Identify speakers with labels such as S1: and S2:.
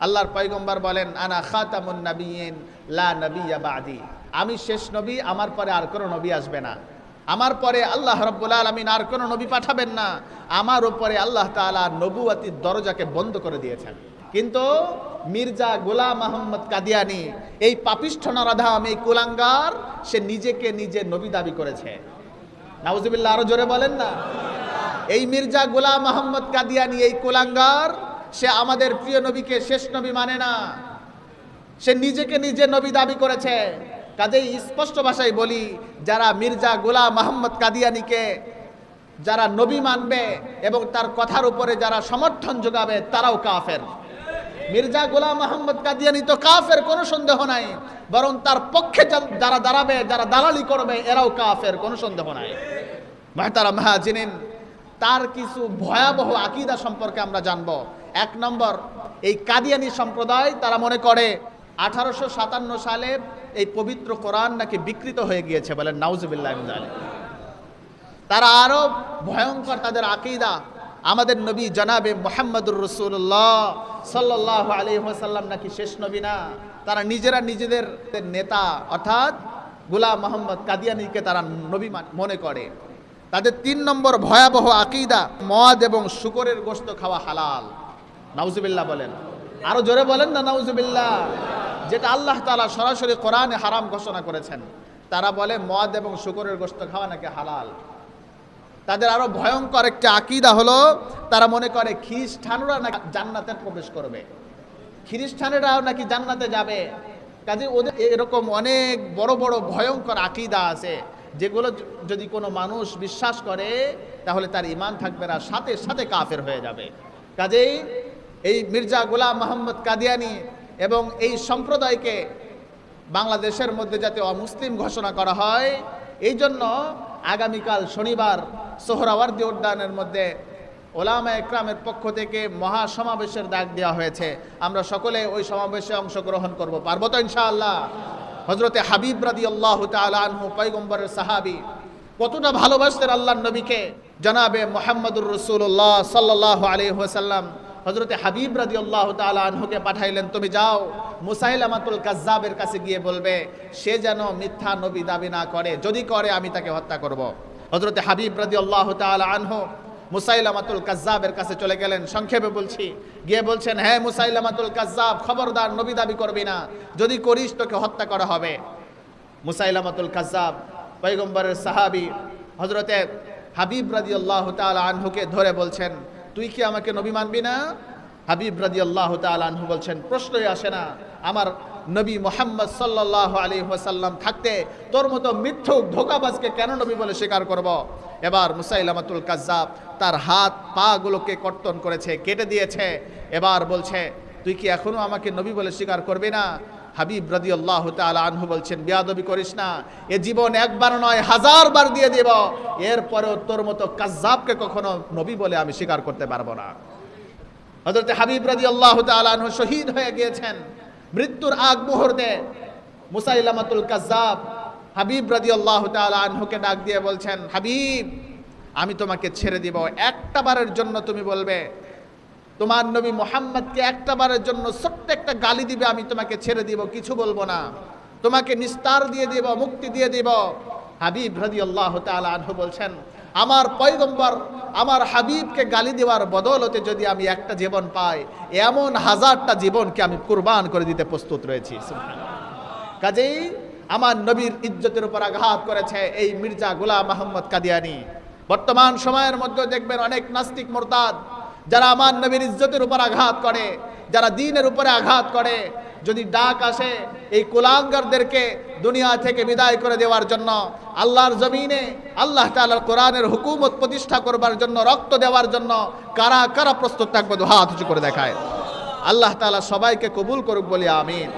S1: আল্লাহর পয়গম্বর বলেন, আনা খাতামুন নাবিয়িন, লা নাবিয়্যা বাদি। আমি শেষ নবী, আমার পরে আর কোনো নবী আসবে না। আমার পরে আল্লাহ রব্বুল আলমিন আর কোনো নবী পাঠাবেন না। আমার উপরে আল্লাহ তাআলা নবুয়াতির দরজাকে বন্ধ করে দিয়েছেন। কিন্তু মির্জা গোলাম আহম্মদ কাদিয়ানি, এই পাপিষ্ঠ নরাধাম এই কুলাঙ্গার, সে নিজেকে নিজে নবী দাবি করেছে। নাউজুবিল্লাহ, আরও জোরে বলেন না। এই মির্জা গোলাম আহম্মদ কাদিয়ানি, এই কুলাঙ্গার সে আমাদের প্রিয় নবীকে শেষ নবী মানে না। সে নিজেকে নিজে নবী দাবি করেছে। কাজেই স্পষ্ট ভাষায় বলি, যারা মির্জা গোলাম আহমদ কাদিয়ানিকে যারা নবী মানবে এবং তার কথার উপরে যারা সমর্থন যোগাবে, তারাও কাফের। মির্জা গোলাম আহমদ কাদিয়ানি তো কাফের, কোনো সন্দেহ নাই। বরং তার পক্ষে যারা দাঁড়াবে, যারা দালালি করবে, এরাও কাফের, কোনো সন্দেহ নাই। মাহতারা মাহাজিনিন, তার কিছু ভয়াবহ আকিদা সম্পর্কে আমরা জানব। এক নম্বর, এই কাদিয়ানি সম্প্রদায়, তারা মনে করে আঠারোশো সাতান্ন সালে এই পবিত্র কোরআন নাকি বিকৃত হয়ে গিয়েছে বলেন নাউজুবিল্লাহ তারা আরও ভয়ঙ্কর তাদের আকিদা, আমাদের নবী জনাবে মোহাম্মদুর রসুল্লাহ সাল্লাহ আলী সাল্লাম নাকি শেষ নবী না। তারা নিজেরা নিজেদের নেতা, অর্থাৎ গুলাম মোহাম্মদ কাদিয়ানিকে তারা নবী মনে করে। তাদের তিন নম্বর ভয়াবহ আকিদা, মদ এবং শুকরের গোস্ত খাওয়া হালাল। নাউজুবিল্লাহ বলেন। আরও জোরে বলেন না নাউজুবিল্লাহ। যেটা আল্লাহ তাআলা সরাসরি কোরআনে হারাম ঘোষণা করেছেন। তারা বলে মদ এবং শুকরের গোস্ত খাওয়া নাকি হালাল। তাদের আরও ভয়ঙ্কর একটা আকিদা হলো, তারা মনে করে খ্রিস্টানরা নাকি জান্নাতে প্রবেশ করবে। খ্রিস্টানেরাও নাকি জান্নাতে যাবে। কাজে ওদের এরকম অনেক বড় বড় ভয়ঙ্কর আকিদা আছে, যেগুলো যদি কোনো মানুষ বিশ্বাস করে, তাহলে তার ইমান থাকবে না, সাথে সাথে কাফের হয়ে যাবে। কাজেই এই মির্জা গোলাম মোহাম্মদ কাদিয়ানি এবং এই সম্প্রদায়কে বাংলাদেশের মধ্যে যাতে অমুসলিম ঘোষণা করা হয়, এই জন্য আগামীকাল শনিবার সোহরাওয়ার্দী উদ্যানের মধ্যে ওলামা একরামের পক্ষ থেকে মহা সমাবেশের ডাক দেওয়া হয়েছে। আমরা সকলে ওই সমাবেশে অংশগ্রহণ করব। পারব তো ইনশাআল্লাহ? হজরতে হাবিব রাদি আল্লাহ আনহু পৈগম্বরের সাহাবি, কতটা ভালোবাসতেন আল্লাহ নবীকে। জনাবে মোহাম্মদুর রসুল্লাহ সাল্লাহ আলী ওসাল্লাম হজরতে হাবিব রাজি আল্লাহ আনহুকে পাঠাইলেন, তুমি যাও। মুসাইল আমাতুল কাজ্জাবের কাছে গিয়ে বলবে, সে যেন মিথ্যা নবী দাবি না করে, যদি করে আমি তাকে হত্যা করব। হজরতে হাবিব রাজি আল্লাহ আনহু মুসাইলামাতুল কাজ্জাবের কাছে চলে গেলেন, সংক্ষেপে বলছি। গিয়ে বলছেন হ্যাঁ মুসাইলামাতুল কাজ্জাব, খবরদার নবী দাবি করবি না, যদি করিস তোকে হত্যা করা হবে। মুসাইলামাতুল কাজ্জাব পৈগম্বরের সাহাবি হজরতে হাবিব রাজি আল্লাহ আনহুকে ধরে বলছেন তুই কি আমাকে নবী মানবি না? হাবিব রাজি আল্লাহ আনহু বলছেন, প্রশ্নই আসে না। আমার নবী মোহাম্মদ সাল্লাহ আলী ওয়াসাল্লাম থাকতে তোর মতো মিথ্যুক ধোকাবাজকে কেন নবী বলে স্বীকার করব। এবার মুসাইলামাতুল কাজ্জাব তার হাত পা গুলোকে কর্তন করেছে, কেটে দিয়েছে। এবার বলছে, তুই কি এখনও আমাকে নবী বলে স্বীকার করবি না? হাবিব রাজি আল্লাহ আনহু বলছেন, বিয়াদবি করিস না, এ জীবন একবার নয়, হাজার বার দিয়ে দেব। এরপরেও তোর মতো কাজ্জাবকে কখনো নবী বলে আমি স্বীকার করতে পারব না। হজরত হাবিব রাজি আল্লাহ আনহু শহীদ হয়ে গিয়েছেন, মৃত্যুর আগ মুহূর্তে মুসাইলামাতুল কাজ্জাব হাবিব রাজি আল্লাহ আনহুকে ডাক দিয়ে বলছেন, হাবিব, আমি তোমাকে ছেড়ে দিব, একটা বারের জন্য তুমি বলবে তোমার নবী মোহাম্মদকে একটা বারের জন্য ছোট্ট একটা গালি দিবে, আমি তোমাকে ছেড়ে দিব, কিছু বলব না। তোমাকে নিস্তার দিয়ে দিব, মুক্তি দিয়ে দিব। হাবিব রাজি আল্লাহ আনহু বলছেন, আমার পয়গম্বর আমার হাবিবকে গালি দেওয়ার বদলতে যদি আমি একটা জীবন পাই, এমন হাজারটা জীবনকে আমি কুরবান করে দিতে প্রস্তুত রয়েছি। কাজেই আমার নবীর ইজ্জতের উপর আঘাত করেছে এই মির্জা গোলাম মোহাম্মদ কাদিয়ানি। বর্তমান সময়ের মধ্যে দেখবেন অনেক নাস্তিক মোরতাদ যারা আমার নবীর ইজ্জতের উপর আঘাত করে, যারা দিনের উপরে আঘাত করে, যদি ডাক আসে এই কুলাঙ্গারদেরকে দুনিয়া থেকে বিদায় করে দেওয়ার জন্য, আল্লাহর জমিনে, আল্লাহ তালার কোরআনের হুকুমত প্রতিষ্ঠা করবার জন্য, রক্ত দেওয়ার জন্য কারা কারা প্রস্তুত থাকবে? হাত উঁচু করে দেখায়। আল্লাহ তালা সবাইকে কবুল করুক বলি, আমিন।